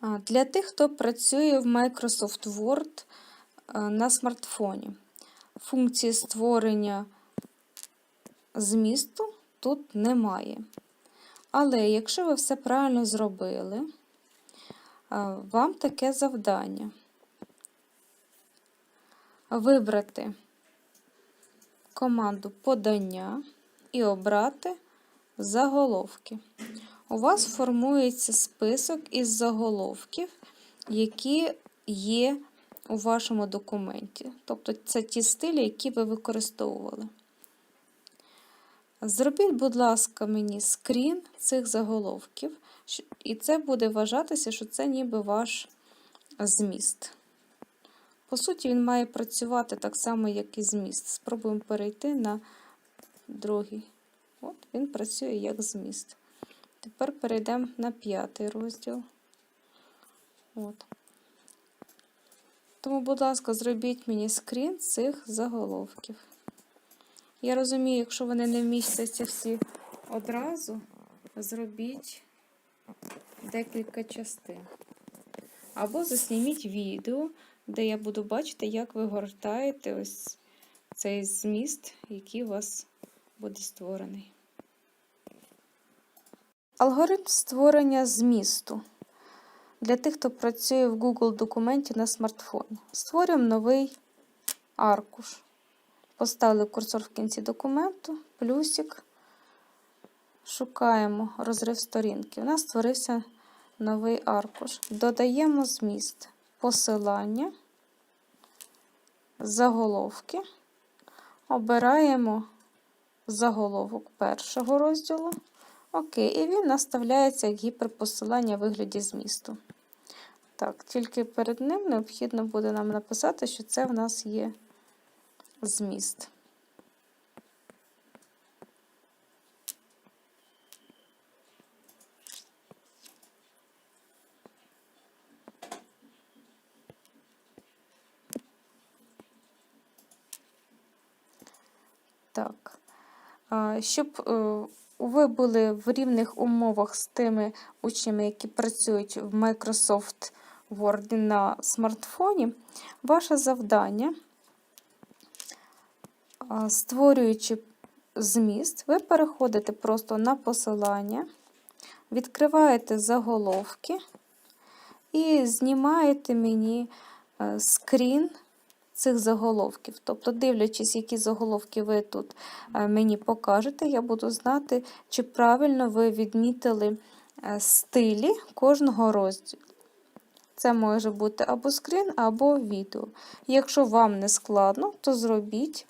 Для тих, хто працює в Microsoft Word е, на смартфоні, функції створення змісту тут немає. Але якщо ви все правильно зробили, е, вам таке завдання вибрати команду подання і обрати заголовки. У вас формується список із заголовків, які є у вашому документі. Тобто це ті стилі, які ви використовували. Зробіть, будь ласка, мені скрін цих заголовків, і це буде вважатися, що це ніби ваш зміст. По суті, він має працювати так само, як і зміст. Спробуємо перейти на другий. От, він працює як зміст. Тепер перейдемо на п'ятий розділ. От. Тому, будь ласка, зробіть мені скрін цих заголовків. Я розумію, якщо вони не вмістяться всі одразу, зробіть декілька частин. Або засніміть відео, де я буду бачити, як ви гортаєте ось цей зміст, який у вас буде створений. Алгоритм створення змісту. Для тих, хто працює в Google документі на смартфоні. Створюємо новий аркуш. Поставили курсор в кінці документу, плюсик. Шукаємо розрив сторінки. У нас створився новий аркуш. Додаємо зміст, посилання, заголовки. Обираємо заголовок першого розділу. Окей, і він наставляється як гіперпосилання в вигляді змісту. Так, тільки перед ним необхідно буде нам написати, що це в нас є зміст. Так. Щоб е, ви були в рівних умовах з тими учнями, які працюють в Microsoft Word на смартфоні, ваше завдання, створюючи зміст, ви переходите просто на посилання, відкриваєте заголовки і знімаєте мені е, скрін цих заголовків. Тобто, дивлячись, які заголовки ви тут е, мені покажете, я буду знати, чи правильно ви відмітили е, стилі кожного розділу. Це може бути або скрін, або відео. Якщо вам не складно, то зробіть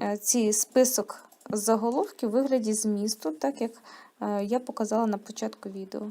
е, цей список заголовків у вигляді змісту, так як я показала на початку відео.